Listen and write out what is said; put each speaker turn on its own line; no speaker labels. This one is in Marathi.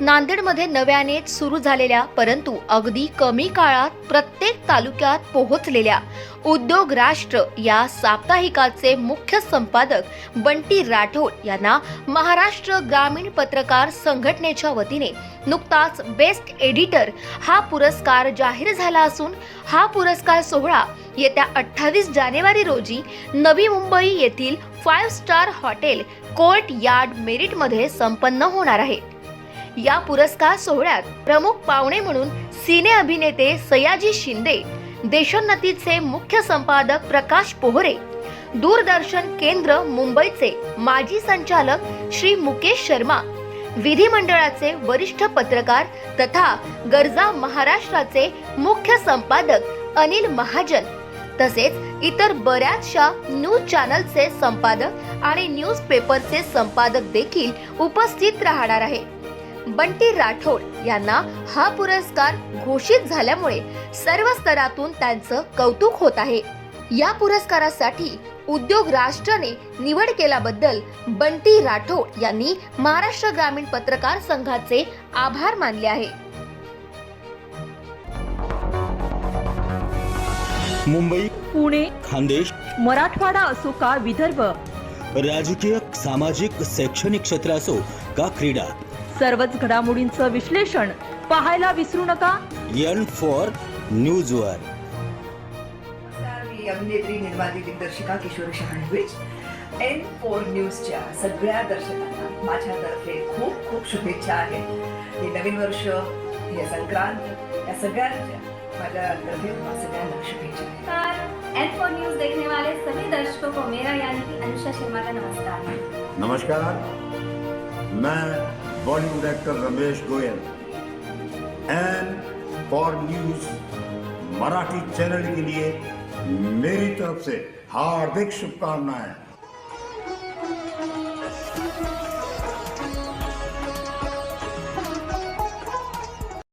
नांदेडमध्ये नव्यानेच सुरू झालेल्या परंतु अगदी कमी काळात प्रत्येक तालुक्यात पोहोचलेल्या उद्योग राष्ट्र या साप्ताहिकाचे मुख्य संपादक बंटी राठोड यांना महाराष्ट्र ग्रामीण पत्रकार संघटनेच्या वतीने नुकताच बेस्ट एडिटर हा पुरस्कार जाहीर झाला असून हा पुरस्कार सोहळा येत्या अठ्ठावीस जानेवारी रोजी नवी मुंबई येथील five star hotel courtyard मेरिटमध्ये संपन्न होणार आहे. या पुरस्कार सोहळ्यात प्रमुख पाहुणे म्हणून सिने अभिनेते सयाजी शिंदे देशोन्नतीचे मुख्य संपादक प्रकाश पोहरे दूरदर्शन केंद्र मुंबईचे माजी संचालक श्री मुकेश शर्मा विधिमंडळाचे वरिष्ठ पत्रकार तथा गरजा महाराष्ट्राचे मुख्य संपादक अनिल महाजन तसेच इतर बऱ्याचशा न्यूज चॅनलचे संपादक आणि न्यूज पेपरचे संपादक देखील उपस्थित राहणार आहे बंटी राठोड यांना हा पुरस्कार घोषित झाल्यामुळे सर्व स्तरातून त्यांचं कौतुक होत आहे. या पुरस्कारासाठी उद्योग राष्ट्राने निवड केल्याबद्दल बंटी राठोड यांनी महाराष्ट्र ग्रामीण पत्रकार संघाचे आभार मानले आहे.
मुंबई
पुणे
खानदेश
मराठवाडा असो का विदर्भ?
राजकीय सामाजिक शैक्षणिक क्षेत्र असो का क्रीडा?
सर्वच घडामोडींचं विश्लेषण पाहायला विसरू नका.
एन फॉर न्यूज वर.
नमस्कार, मी अभिनेत्री निर्माती दिग्दर्शिका किशोरी शहाणवीज एन फोर न्यूजच्या सगळ्या दर्शकांना माझ्यातर्फे खूप खूप शुभेच्छा आहेत हे नवीन वर्ष हे संक्रांत या सगळ्यांच्या माझ्यातर्फे सगळ्यांना शुभेच्छा.
नमस्कार. एन फोर न्यूज देखने वाले सभी दर्शकों को मेरा यानी कि अनुषा शर्मा का नमस्कार.
नमस्कार. मैं Bollywood actor Ramesh Goyal and for news Marathi channel के लिए मेरी तरफ़ से हार्दिक शुभकामनाएँ।